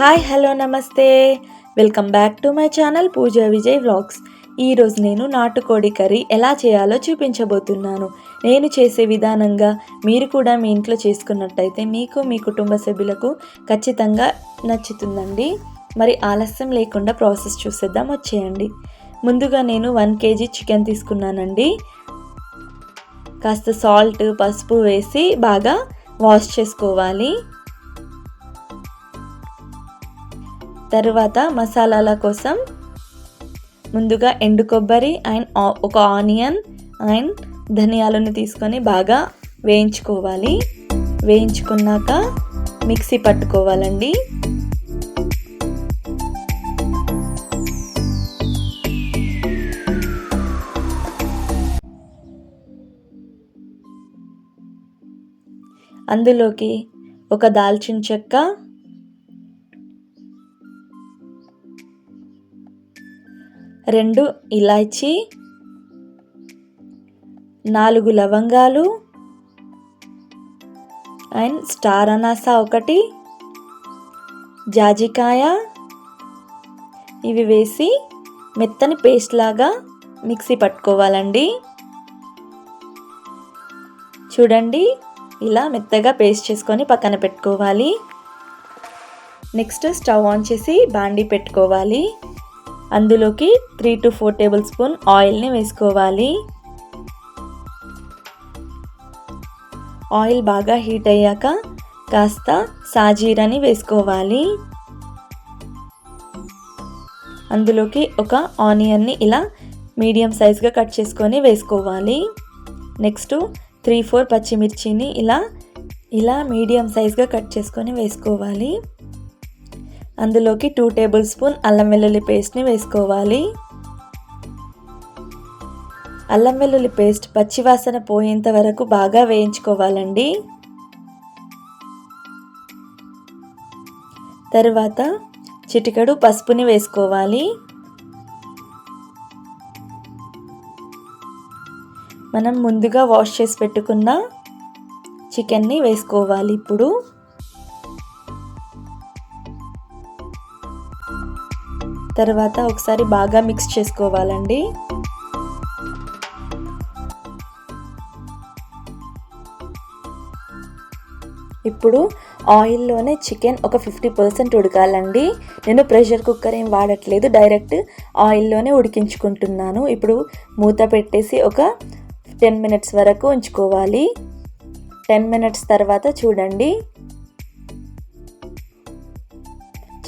Hi hello namaste. Welcome back to my channel Pooja Vijay vlogs ఈరోజు నేను నాటుకోడి curry ఎలా చేయాలో చూపించబోతున్నాను. నేను చేసే విధానంగా మీరు కూడా మీ ఇంట్లో చేసుకున్నట్టయితే మీకు మీ కుటుంబ సభ్యులకు ఖచ్చితంగా నచ్చుతుందండి. మరి ఆలస్యం లేకుండా ప్రాసెస్ చూసేద్దాం వచ్చేయండి. ముందుగా నేను వన్ కేజీ చికెన్ తీసుకున్నానండి. కాస్త సాల్ట్ పసుపు వేసి బాగా వాష్ చేసుకోవాలి. తర్వాత మసాలాల కోసం ముందుగా ఎండు కొబ్బరి అండ్ ఒక ఆనియన్ అండ్ ధనియాలను తీసుకొని బాగా వేయించుకోవాలి. వేయించుకున్నాక మిక్సీ పట్టుకోవాలండి. అందులోకి ఒక దాల్చిన చెక్క రెండు ఇలాచీ నాలుగు లవంగాలు అండ్ స్టార్ అనాసా ఒకటి జాజికాయ. ఇవి వేసి మెత్తని పేస్ట్ లాగా మిక్సీ పట్టుకోవాలండి. చూడండి ఇలా మెత్తగా పేస్ట్ చేసుకొని పక్కన పెట్టుకోవాలి. నెక్స్ట్ స్టవ్ ఆన్ చేసి బాండీ పెట్టుకోవాలి. అందులోకి three to four tablespoon ఆయిల్ని వేసుకోవాలి. ఆయిల్ బాగా హీట్ అయ్యాక కాస్త సాజీరాని వేసుకోవాలి. అందులోకి ఒక ఆనియన్ని ఇలా మీడియం సైజ్గా కట్ చేసుకొని వేసుకోవాలి. నెక్స్ట్ త్రీ ఫోర్ పచ్చిమిర్చిని ఇలా ఇలా మీడియం సైజ్గా కట్ చేసుకొని వేసుకోవాలి. అందులోకి టూ టేబుల్ స్పూన్ అల్లం వెల్లుల్లి పేస్ట్ని వేసుకోవాలి. అల్లం వెల్లుల్లి పేస్ట్ పచ్చివాసన పోయేంత వరకు బాగా వేయించుకోవాలండి. తరువాత చిటికడు పసుపుని వేసుకోవాలి. మనం ముందుగా వాష్ చేసి పెట్టుకున్న చికెన్ని వేసుకోవాలి ఇప్పుడు. తర్వాత ఒకసారి బాగా మిక్స్ చేసుకోవాలండి. ఇప్పుడు ఆయిల్లోనే చికెన్ ఒక ఫిఫ్టీ పర్సెంట్ ఉడకాలండి. నేను ప్రెషర్ కుక్కర్ ఏం వాడట్లేదు డైరెక్ట్ ఆయిల్లోనే ఉడికించుకుంటున్నాను. ఇప్పుడు మూత పెట్టేసి ఒక టెన్ మినిట్స్ వరకు ఉంచుకోవాలి. టెన్ మినిట్స్ తర్వాత చూడండి.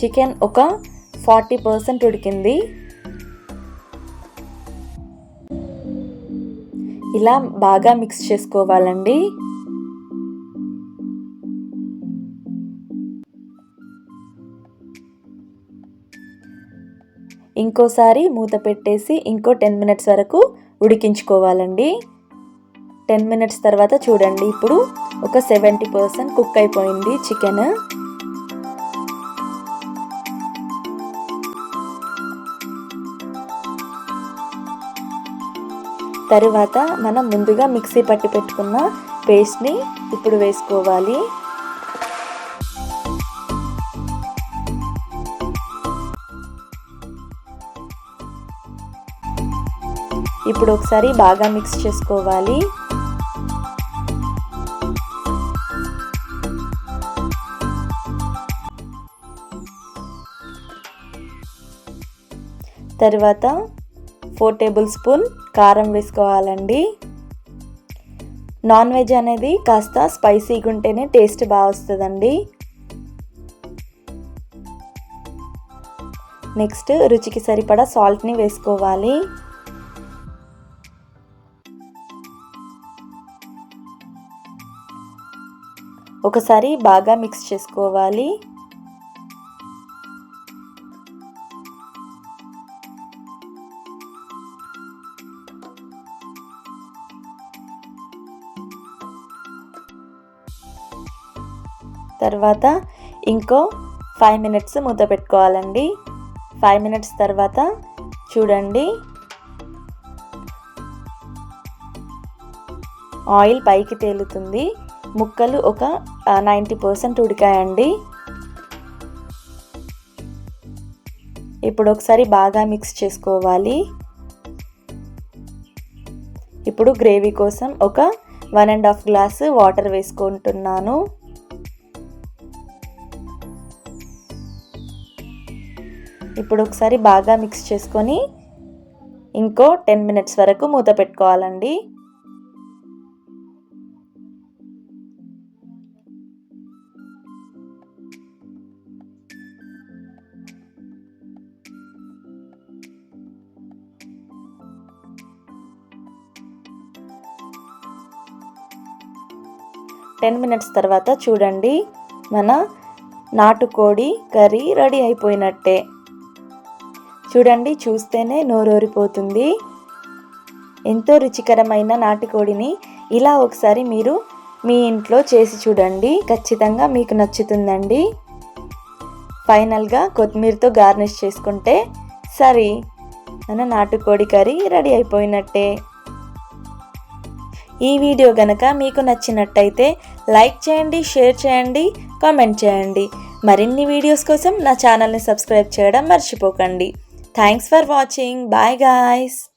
చికెన్ ఒక ఫార్టీ పర్సెంట్ ఉడికింది. ఇలా బాగా మిక్స్ చేసుకోవాలండి. ఇంకోసారి మూత పెట్టేసి ఇంకో టెన్ మినిట్స్ వరకు ఉడికించుకోవాలండి. టెన్ మినిట్స్ తర్వాత చూడండి ఇప్పుడు ఒక సెవెంటీ పర్సెంట్ కుక్ అయిపోయింది చికెన్. తరువాత మనం ముందుగా మిక్సీ పట్టి పెట్టుకున్న పేస్ట్ని ఇప్పుడు వేసుకోవాలి. ఇప్పుడు ఒకసారి బాగా మిక్స్ చేసుకోవాలి. తర్వాత ఫోర్ టేబుల్ స్పూన్ కారం వేసుకోవాలండి. నాన్ వెజ్ అనేది కాస్త స్పైసీగా ఉంటేనే టేస్ట్ బాగా వస్తుందండి. నెక్స్ట్ రుచికి సరిపడా సాల్ట్ని వేసుకోవాలి. ఒకసారి బాగా మిక్స్ చేసుకోవాలి. తర్వాత ఇంకో ఫైవ్ మినిట్స్ మూత పెట్టుకోవాలండి. ఫైవ్ మినిట్స్ తర్వాత చూడండి. ఆయిల్ పైకి తేలుతుంది. ముక్కలు ఒక నైంటీ పర్సెంట్ ఉడికాయండి. ఇప్పుడు ఒకసారి బాగా మిక్స్ చేసుకోవాలి. ఇప్పుడు గ్రేవీ కోసం ఒక one and half glass water వేసుకుంటున్నాను. ఇప్పుడు ఒకసారి బాగా మిక్స్ చేసుకొని ఇంకో టెన్ మినిట్స్ వరకు మూత పెట్టుకోవాలండి. టెన్ మినిట్స్ తర్వాత చూడండి మన నాటుకోడి కర్రీ రెడీ అయిపోయినట్టే. చూడండి చూస్తేనే నోరూరిపోతుంది. ఎంతో రుచికరమైన నాటుకోడిని ఇలా ఒకసారి మీరు మీ ఇంట్లో చేసి చూడండి. ఖచ్చితంగా మీకు నచ్చుతుందండి. ఫైనల్గా కొత్తిమీరతో గార్నిష్ చేసుకుంటే సరే. మన నాటుకోడి కర్రీ రెడీ అయిపోయినట్టే. ఈ వీడియో గనక మీకు నచ్చినట్టయితే లైక్ చేయండి షేర్ చేయండి కామెంట్ చేయండి. మరిన్ని వీడియోస్ కోసం నా ఛానల్ని సబ్స్క్రైబ్ చేయడం మర్చిపోకండి. Thanks for watching. Bye guys.